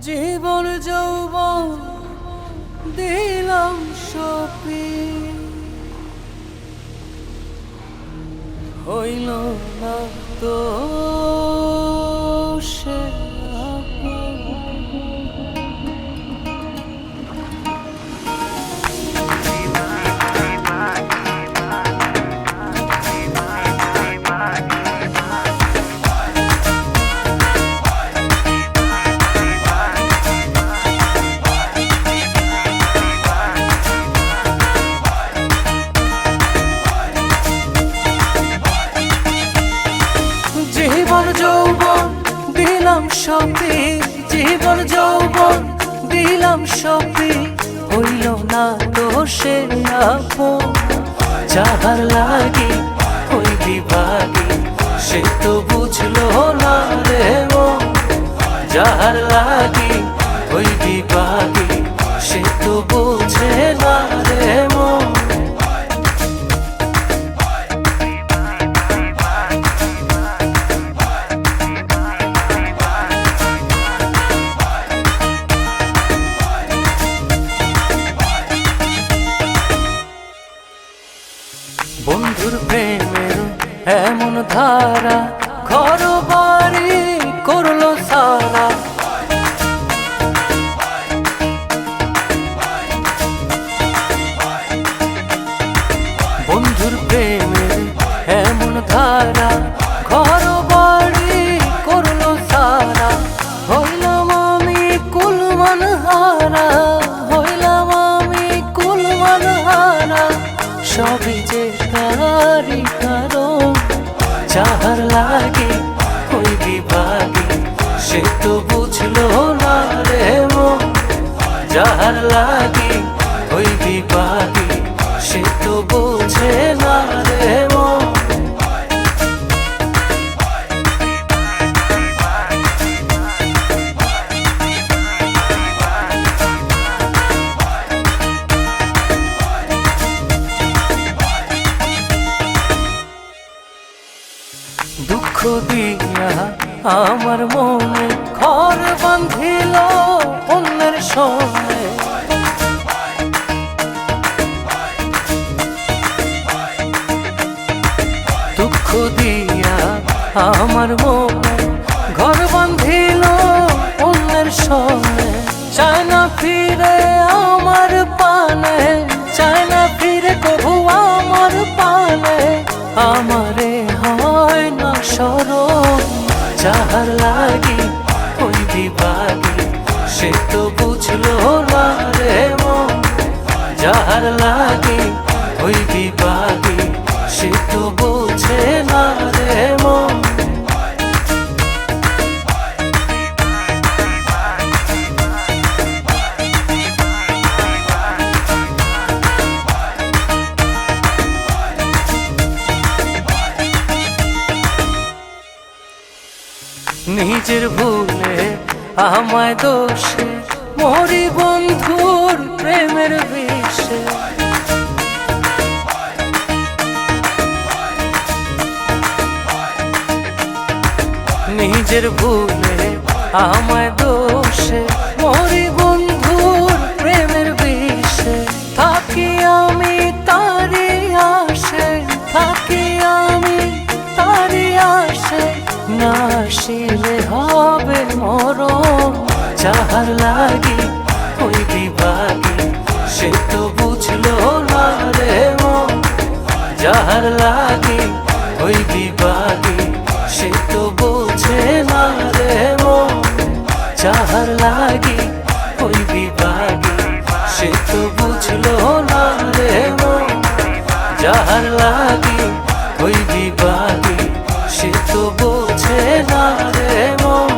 জীবন যৌব দিলাম সপি। হইল না তো। দিলাম সঙ্গে জীবন যৌবন দিলাম সঙ্গে হইল না তো সে যাবার লাগে ওই বিভাগে। সে তো বুঝলো না রে যাহার লাগি এমন ধারা ঘর বাড়ি করল সারা। বন্ধুর প্রেমের এমন ধারা ঘর বাড়ি করল সারা। হইলাম আমি কুলমান হারা, হইলাম আমি কুলমান হারা। সবই মন যাহার লাগে ওই বিভাগে সে তো বোঝে না রে দুঃখ দিয়া আমার মনে ঘর বান্ধিল অন্যের সঙ্গে। দুঃখ দিয়া আমার মনে ঘর বান্ধিল অন্যের সঙ্গে। চায় না ফিরে আমার পানে, চায় না ফিরে কবু আমার পানে। আমারে যাহার লাগে ওই বিভাগে সে তো বোঝে না রে মন। নিজের ভুলে আমায় দোষে মরি বন্ধুর প্রেমের বিষে। নিজের ভুলে আমায় দোষে মরি বন্ধুর প্রেমের বিষে। থাকি আমি তারি আসে থাকি আমি তারি আসে না আসিলে মরণ যাহার লাগি ওই বিভাগে, সে তো বুঝলো না রে মন। যাহার লাগে ওই বিভাগে, সে তো বোঝে না রে মন। যাহার লাগে ওই বিভাগে, সে তো বুঝলো না রে মন। যাহার লাগে ওই বিভাগে, সে তো বোঝে না রে মন।